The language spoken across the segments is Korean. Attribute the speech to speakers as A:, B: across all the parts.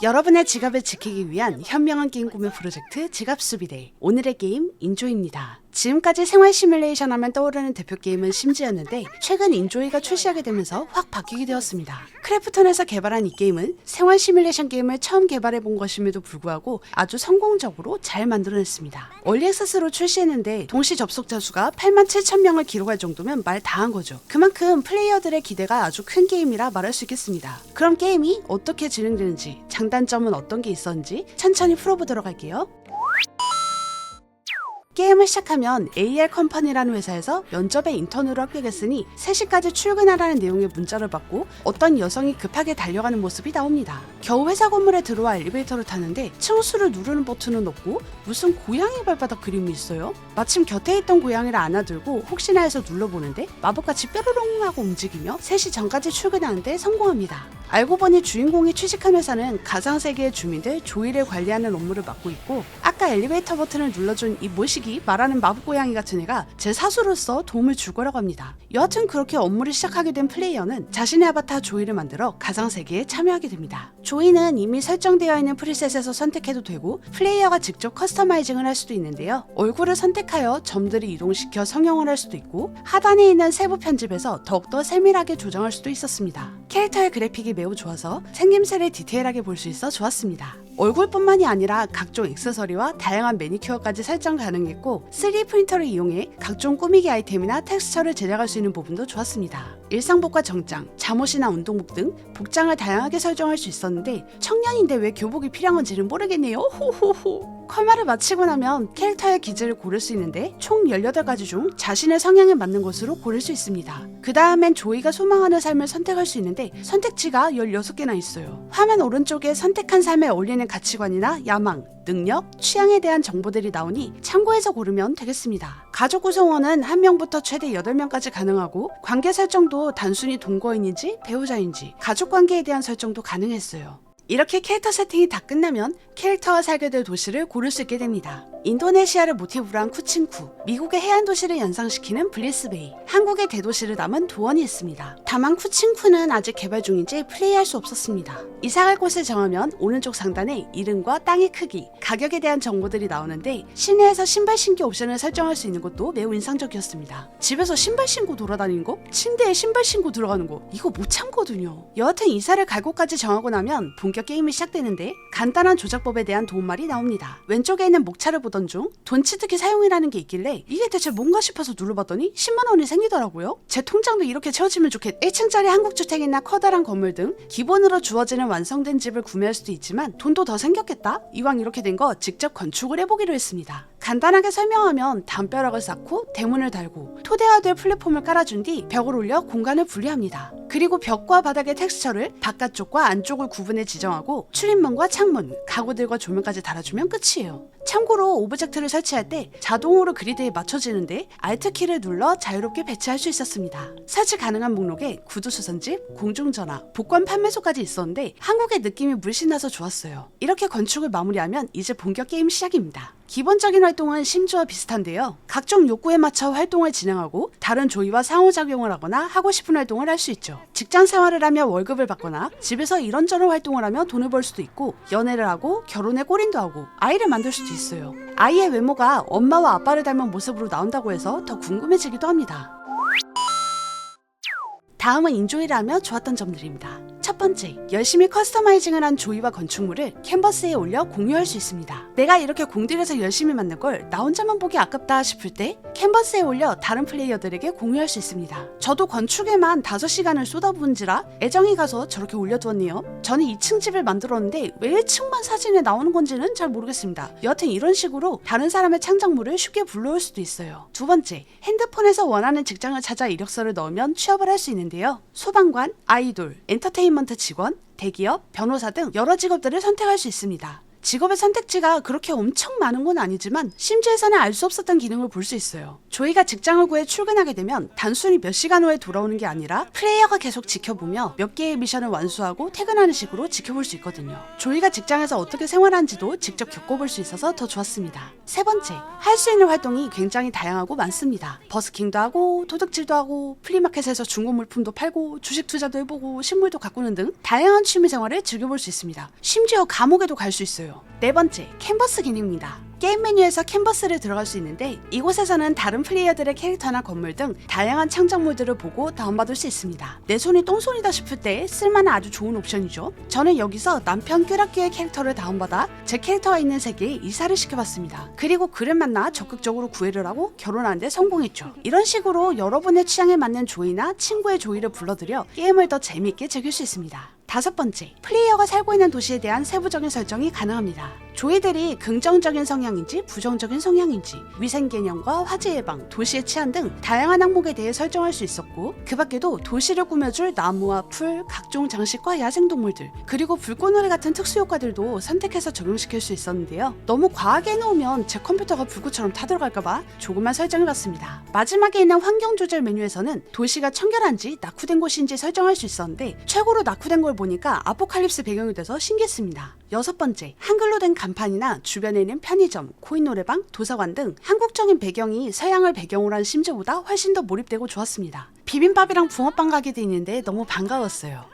A: 여러분의 지갑을 지키기 위한 현명한 게임 구매 프로젝트 지갑 수비대 오늘의 게임 인조입니다. 지금까지 생활 시뮬레이션 하면 떠오르는 대표 게임은 심지였는데 최근 인조이가 출시하게 되면서 확 바뀌게 되었습니다. 크래프톤에서 개발한 이 게임은 생활 시뮬레이션 게임을 처음 개발해 본 것임에도 불구하고 아주 성공적으로 잘 만들어냈습니다. 얼리 액세스로 출시했는데 동시 접속자 수가 8만 7천 명을 기록할 정도면 말 다 한 거죠. 그만큼 플레이어들의 기대가 아주 큰 게임이라 말할 수 있겠습니다. 그럼 게임이 어떻게 진행되는지, 장단점은 어떤 게 있었는지 천천히 풀어보도록 할게요. 게임을 시작하면 AR 컴퍼니라는 회사에서 면접에 인턴으로 합격했으니 3시까지 출근하라는 내용의 문자를 받고 어떤 여성이 급하게 달려가는 모습이 나옵니다. 겨우 회사 건물에 들어와 엘리베이터를 타는데 층수를 누르는 버튼은 없고 무슨 고양이 발바닥 그림이 있어요. 마침 곁에 있던 고양이를 안아들고 혹시나 해서 눌러보는데 마법같이 뾰로롱 하고 움직이며 3시 전까지 출근하는데 성공합니다. 알고 보니 주인공이 취직한 회사는 가상세계의 주민들 조이를 관리하는 업무를 맡고 있고 아까 엘리베이터 버튼을 눌러준 이 모시기 말하는 마법고양이 같은 애가 제 사수로서 도움을 줄 거라고 합니다. 여하튼 그렇게 업무를 시작하게 된 플레이어는 자신의 아바타 조이를 만들어 가상세계에 참여하게 됩니다. 조이는 이미 설정되어 있는 프리셋에서 선택해도 되고 플레이어가 직접 커스터마이징을 할 수도 있는데요. 얼굴을 선택하여 점들을 이동시켜 성형을 할 수도 있고 하단에 있는 세부 편집에서 더욱더 세밀하게 조정할 수도 있었습니다. 캐릭터의 그래픽이 매우 좋아서 생김새를 디테일하게 볼 수 있어 좋았습니다. 얼굴뿐만이 아니라 각종 액세서리와 다양한 매니큐어까지 설정 가능했고 3D 프린터를 이용해 각종 꾸미기 아이템이나 텍스처를 제작할 수 있는 부분도 좋았습니다. 일상복과 정장, 잠옷이나 운동복 등 복장을 다양하게 설정할 수 있었는데 청년인데 왜 교복이 필요한 건지는 모르겠네요. 호호호. 컬마를 마치고 나면 캐릭터의 기질을 고를 수 있는데 총 18가지 중 자신의 성향에 맞는 것으로 고를 수 있습니다. 그 다음엔 조이가 소망하는 삶을 선택할 수 있는데 선택지가 16개나 있어요. 화면 오른쪽에 선택한 삶에 어울리는 가치관이나 야망, 능력, 취향에 대한 정보들이 나오니 참고해서 고르면 되겠습니다. 가족 구성원은 1명부터 최대 8명까지 가능하고 관계 설정도 단순히 동거인인지 배우자인지 가족 관계에 대한 설정도 가능했어요. 이렇게 캐릭터 세팅이 다 끝나면 캐릭터가 살게 될 도시를 고를 수 있게 됩니다. 인도네시아를 모티브로 한 쿠친쿠, 미국의 해안 도시를 연상시키는 블리스베이, 한국의 대도시를 담은 도원이 있습니다. 다만 쿠친쿠는 아직 개발 중인지 플레이할 수 없었습니다. 이사갈 곳을 정하면 오른쪽 상단에 이름과 땅의 크기, 가격에 대한 정보들이 나오는데 시내에서 신발 신기 옵션을 설정할 수 있는 것도 매우 인상적이었습니다. 집에서 신발 신고 돌아다니는 거, 침대에 신발 신고 들어가는 거 이거 못 참거든요. 여하튼 이사를 갈 곳까지 정하고 나면 본격 게임이 시작되는데 간단한 조작법에 대한 도움말이 나옵니다. 왼쪽에 있는 목차를 보던 중 돈치트키 사용이라는 게 있길래 이게 대체 뭔가 싶어서 눌러봤더니 10만 원이 생기더라고요. 제 통장도 이렇게 채워지면 좋겠. 1층짜리 한국 주택이나 커다란 건물 등 기본으로 주어지는 완성된 집을 구매할 수도 있지만 돈도 더 생겼겠다. 이왕 이렇게 된 거 직접 건축을 해보기로 했습니다. 간단하게 설명하면 담벼락을 쌓고 대문을 달고 토대화될 플랫폼을 깔아준 뒤 벽을 올려 공간을 분리합니다. 그리고 벽과 바닥의 텍스처를 바깥쪽과 안쪽을 구분해 지정 하고 출입문과 창문, 가구들과 조명까지 달아주면 끝이에요. 참고로 오브젝트를 설치할 때 자동으로 그리드에 맞춰지는데 Alt키를 눌러 자유롭게 배치할 수 있었습니다. 설치 가능한 목록에 구두 수선집, 공중전화, 복권 판매소까지 있었는데 한국의 느낌이 물씬 나서 좋았어요. 이렇게 건축을 마무리하면 이제 본격 게임 시작입니다. 기본적인 활동은 심주와 비슷한데요. 각종 욕구에 맞춰 활동을 진행하고 다른 조이와 상호작용을 하거나 하고 싶은 활동을 할 수 있죠. 직장 생활을 하며 월급을 받거나 집에서 이런저런 활동을 하며 돈을 벌 수도 있고 연애를 하고 결혼에 꼬린도 하고 아이를 만들 수도 있어요. 아이의 외모가 엄마와 아빠를 닮은 모습으로 나온다고 해서 더 궁금해지기도 합니다. 다음은 인조이를 하며 좋았던 점들입니다. 첫 번째, 열심히 커스터마이징을 한 조이와 건축물을 캔버스에 올려 공유할 수 있습니다. 내가 이렇게 공들여서 열심히 만든 걸 나 혼자만 보기 아깝다 싶을 때 캔버스에 올려 다른 플레이어들에게 공유할 수 있습니다. 저도 건축에만 5시간을 쏟아부은지라 애정이 가서 저렇게 올려두었네요. 저는 2층 집을 만들었는데 왜 1층만 사진에 나오는 건지는 잘 모르겠습니다. 여하튼 이런 식으로 다른 사람의 창작물을 쉽게 불러올 수도 있어요. 두 번째, 핸드폰에서 원하는 직장을 찾아 이력서를 넣으면 취업을 할 수 있는데요. 소방관, 아이돌, 엔터테인먼트 직원, 대기업, 변호사 등 여러 직업들을 선택할 수 있습니다. 직업의 선택지가 그렇게 엄청 많은 건 아니지만 심지에서는 알 수 없었던 기능을 볼 수 있어요. 조이가 직장을 구해 출근하게 되면 단순히 몇 시간 후에 돌아오는 게 아니라 플레이어가 계속 지켜보며 몇 개의 미션을 완수하고 퇴근하는 식으로 지켜볼 수 있거든요. 조이가 직장에서 어떻게 생활하는지도 직접 겪어볼 수 있어서 더 좋았습니다. 세 번째, 할 수 있는 활동이 굉장히 다양하고 많습니다. 버스킹도 하고 도둑질도 하고 플리마켓에서 중고 물품도 팔고 주식 투자도 해보고 식물도 가꾸는 등 다양한 취미 생활을 즐겨볼 수 있습니다. 심지어 감옥에도 갈 수 있어요. 네 번째, 캔버스 기능입니다. 게임 메뉴에서 캔버스를 들어갈 수 있는데 이곳에서는 다른 플레이어들의 캐릭터나 건물 등 다양한 창작물들을 보고 다운받을 수 있습니다. 내 손이 똥손이다 싶을 때 쓸만한 아주 좋은 옵션이죠. 저는 여기서 남편 꾀락기의 캐릭터를 다운받아 제 캐릭터가 있는 세계에 이사를 시켜봤습니다. 그리고 그를 만나 적극적으로 구애를 하고 결혼하는데 성공했죠. 이런 식으로 여러분의 취향에 맞는 조이나 친구의 조이를 불러들여 게임을 더 재미있게 즐길 수 있습니다. 다섯 번째, 플레이어가 살고 있는 도시에 대한 세부적인 설정이 가능합니다. 조이들이 긍정적인 성향인지 부정적인 성향인지 위생 개념과 화재 예방, 도시의 치안 등 다양한 항목에 대해 설정할 수 있었고 그 밖에도 도시를 꾸며줄 나무와 풀, 각종 장식과 야생동물들 그리고 불꽃놀이 같은 특수 효과들도 선택해서 적용시킬 수 있었는데요. 너무 과하게 해놓으면 제 컴퓨터가 불꽃처럼 타들어갈까봐 조금만 설정해봤습니다. 마지막에 있는 환경 조절 메뉴에서는 도시가 청결한지 낙후된 곳인지 설정할 수 있었는데 최고로 낙후된 걸 보니까 아포칼립스 배경이 돼서 신기했습니다. 여섯 번째, 한글로 된 간판이나 주변에 있는 편의점, 코인 노래방, 도서관 등 한국적인 배경이 서양을 배경으로 한 심지어보다 훨씬 더 몰입되고 좋았습니다. 비빔밥이랑 붕어빵 가게도 있는데 너무 반가웠어요.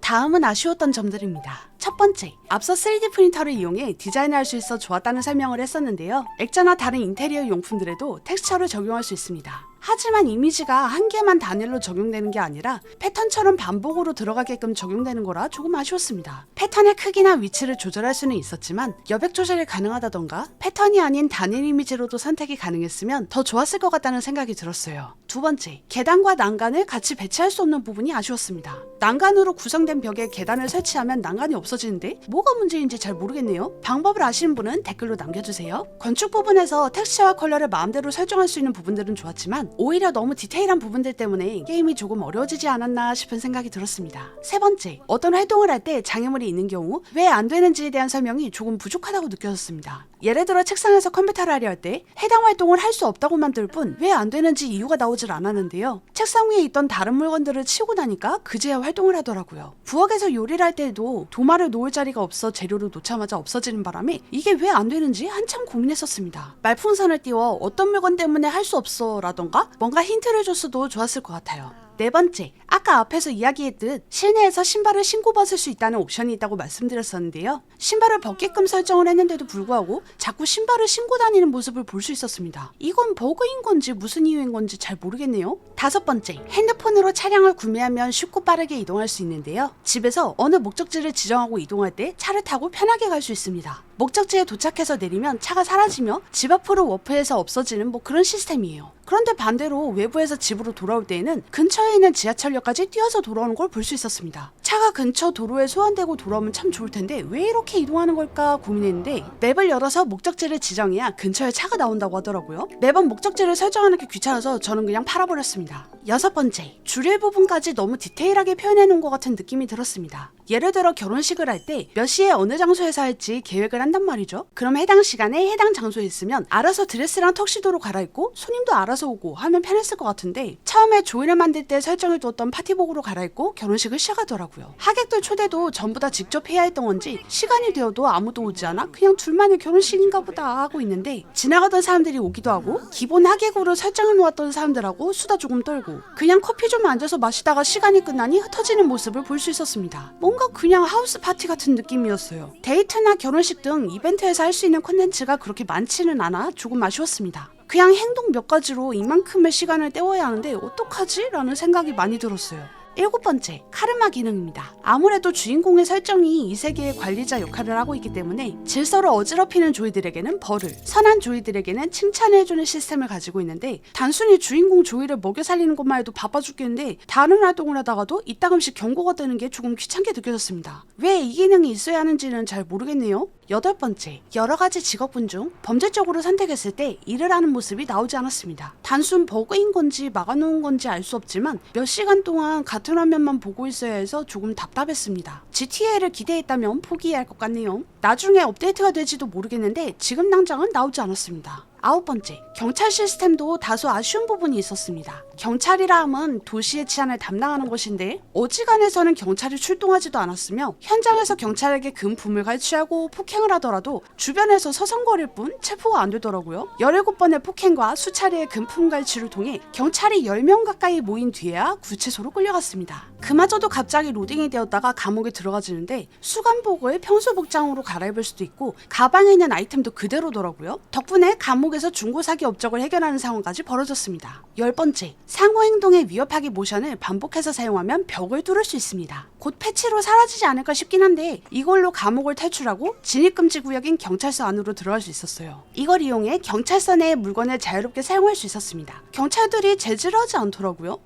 A: 다음은 아쉬웠던 점들입니다. 첫 번째, 앞서 3D 프린터를 이용해 디자인을 할수 있어 좋았다는 설명을 했었는데요. 액자나 다른 인테리어 용품들에도 텍스처를 적용할 수 있습니다. 하지만 이미지가 한 개만 단일로 적용되는 게 아니라 패턴처럼 반복으로 들어가게끔 적용되는 거라 조금 아쉬웠습니다. 패턴의 크기나 위치를 조절할 수는 있었지만 여백 조절이 가능하다던가 패턴이 아닌 단일 이미지로도 선택이 가능했으면 더 좋았을 것 같다는 생각이 들었어요. 두 번째, 계단과 난간을 같이 배치할 수 없는 부분이 아쉬웠습니다. 난간으로 구성된 벽에 계단을 설치하면 난간이 없어지는데 뭐가 문제인지 잘 모르겠네요. 방법을 아시는 분은 댓글로 남겨주세요. 건축 부분에서 텍스처와 컬러를 마음대로 설정할 수 있는 부분들은 좋았지만 오히려 너무 디테일한 부분들 때문에 게임이 조금 어려워지지 않았나 싶은 생각이 들었습니다. 세 번째, 어떤 활동을 할 때 장애물이 있는 경우 왜 안 되는지에 대한 설명이 조금 부족하다고 느껴졌습니다. 예를 들어 책상에서 컴퓨터를 하려 할 때 해당 활동을 할 수 없다고 만 들 뿐 왜 안 되는지 이유가 나오질 않았는데요. 책상 위에 있던 다른 물건들을 치우고 나니까 그제야 활동을 하더라고요. 부엌에서 요리를 할 때도 도마를 놓을 자리가 없어 재료를 놓자마자 없어지는 바람에 이게 왜 안 되는지 한참 고민했었습니다. 말풍선을 띄워 어떤 물건 때문에 할 수 없어 라던가 뭔가 힌트를 줬어도 좋았을 것 같아요. 네 번째, 아까 앞에서 이야기했듯 실내에서 신발을 신고 벗을 수 있다는 옵션이 있다고 말씀드렸었는데요. 신발을 벗게끔 설정을 했는데도 불구하고 자꾸 신발을 신고 다니는 모습을 볼 수 있었습니다. 이건 버그인 건지 무슨 이유인 건지 잘 모르겠네요. 다섯 번째, 핸드폰으로 차량을 구매하면 쉽고 빠르게 이동할 수 있는데요. 집에서 어느 목적지를 지정하고 이동할 때 차를 타고 편하게 갈 수 있습니다. 목적지에 도착해서 내리면 차가 사라지며 집 앞으로 워프해서 없어지는 뭐 그런 시스템이에요. 그런데 반대로 외부에서 집으로 돌아올 때에는 근처에 있는 지하철역까지 뛰어서 돌아오는 걸 볼 수 있었습니다. 차가 근처 도로에 소환되고 돌아오면 참 좋을 텐데 왜 이렇게 이동하는 걸까 고민했는데 맵을 열어서 목적지를 지정해야 근처에 차가 나온다고 하더라고요. 매번 목적지를 설정하는 게 귀찮아서 저는 그냥 팔아버렸습니다. 여섯 번째, 줄일 부분까지 너무 디테일하게 표현해 놓은 것 같은 느낌이 들었습니다. 예를 들어 결혼식을 할 때 몇 시에 어느 장소에서 할지 계획을 한단 말이죠. 그럼 해당 시간에 해당 장소에 있으면 알아서 드레스랑 턱시도로 갈아입고 손님도 알아서 오고 하면 편했을 것 같은데 처음에 조인을 만들 때 설정해 두었던 파티복으로 갈아입고 결혼식을 시작하더라고요. 하객들 초대도 전부 다 직접 해야 했던 건지 시간이 되어도 아무도 오지 않아 그냥 둘만의 결혼식인가 보다 하고 있는데 지나가던 사람들이 오기도 하고 기본 하객으로 설정해 놓았던 사람들하고 수다 조금 떨고 그냥 커피 좀 앉아서 마시다가 시간이 끝나니 흩어지는 모습을 볼 수 있었습니다. 뭔가 그냥 하우스 파티 같은 느낌이었어요. 데이트나 결혼식 등 이벤트에서 할 수 있는 콘텐츠가 그렇게 많지는 않아 조금 아쉬웠습니다. 그냥 행동 몇 가지로 이만큼의 시간을 때워야 하는데 어떡하지? 라는 생각이 많이 들었어요. 일곱 번째, 카르마 기능입니다. 아무래도 주인공의 설정이 이 세계의 관리자 역할을 하고 있기 때문에 질서를 어지럽히는 조이들에게는 벌을, 선한 조이들에게는 칭찬을 해주는 시스템을 가지고 있는데 단순히 주인공 조이를 먹여 살리는 것만 해도 바빠 죽겠는데 다른 활동을 하다가도 이따금씩 경고가 뜨는 게 조금 귀찮게 느껴졌습니다. 왜 이 기능이 있어야 하는지는 잘 모르겠네요. 여덟 번째, 여러 가지 직업군 중 범죄 쪽으로 선택했을 때 일을 하는 모습이 나오지 않았습니다. 단순 버그인 건지 막아놓은 건지 알 수 없지만 몇 시간 동안 같은 화면만 보고 있어야 해서 조금 답답했습니다. GTA를 기대했다면 포기해야 할 것 같네요. 나중에 업데이트가 될지도 모르겠는데 지금 당장은 나오지 않았습니다. 아홉 번째, 경찰 시스템도 다소 아쉬운 부분이 있었습니다. 경찰이라 함은 도시의 치안을 담당하는 것인데 어지간해서는 경찰이 출동하지도 않았으며 현장에서 경찰에게 금품을 갈취하고 폭행을 하더라도 주변에서 서성거릴 뿐 체포가 안 되더라고요. 17번의 폭행과 수차례의 금품 갈취를 통해 경찰이 10명 가까이 모인 뒤에야 구치소로 끌려갔습니다. 그마저도 갑자기 로딩이 되었다가 감옥에 들어가지는데 수감복을 평소 복장으로 갈아입을 수도 있고 가방에 있는 아이템도 그대로더라고요. 덕분에 감옥에 서 중고 사기 업적을 해결하는 상황까지 벌어졌습니다. 열 번째, 상호 행동의 위협하기 모션을 반복해서 사용하면 벽을 뚫을 수 있습니다. 곧 패치로 사라지지 않을까 싶긴 한데 이걸로 감옥을 탈출하고 진입금지 구역인 경찰서 안으로 들어갈 수 있었어요. 이걸 이용해 경찰서 내의 물건을 자유롭게 사용할 수 있었습니다. 경찰들이 제지를 하지 않더라고요.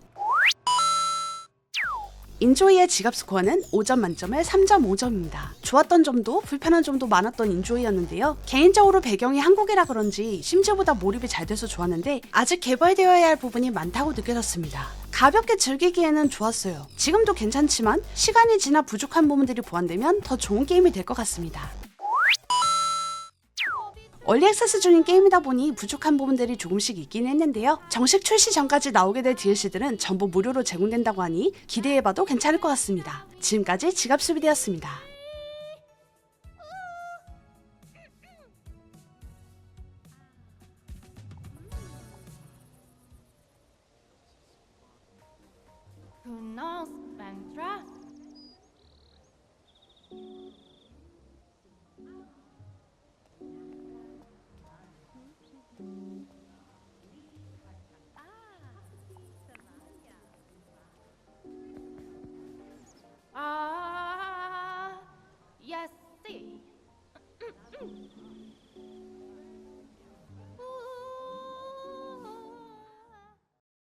A: 인조이의 지갑 스코어는 5점 만점에 3.5점입니다. 좋았던 점도 불편한 점도 많았던 인조이였는데요. 개인적으로 배경이 한국이라 그런지 심지어보다 몰입이 잘 돼서 좋았는데 아직 개발되어야 할 부분이 많다고 느껴졌습니다. 가볍게 즐기기에는 좋았어요. 지금도 괜찮지만 시간이 지나 부족한 부분들이 보완되면 더 좋은 게임이 될 것 같습니다. 얼리 액세스 중인 게임이다 보니 부족한 부분들이 조금씩 있긴 했는데요. 정식 출시 전까지 나오게 될 DLC들은 전부 무료로 제공된다고 하니 기대해봐도 괜찮을 것 같습니다. 지금까지 지갑수비되었습니다.
B: Who knows?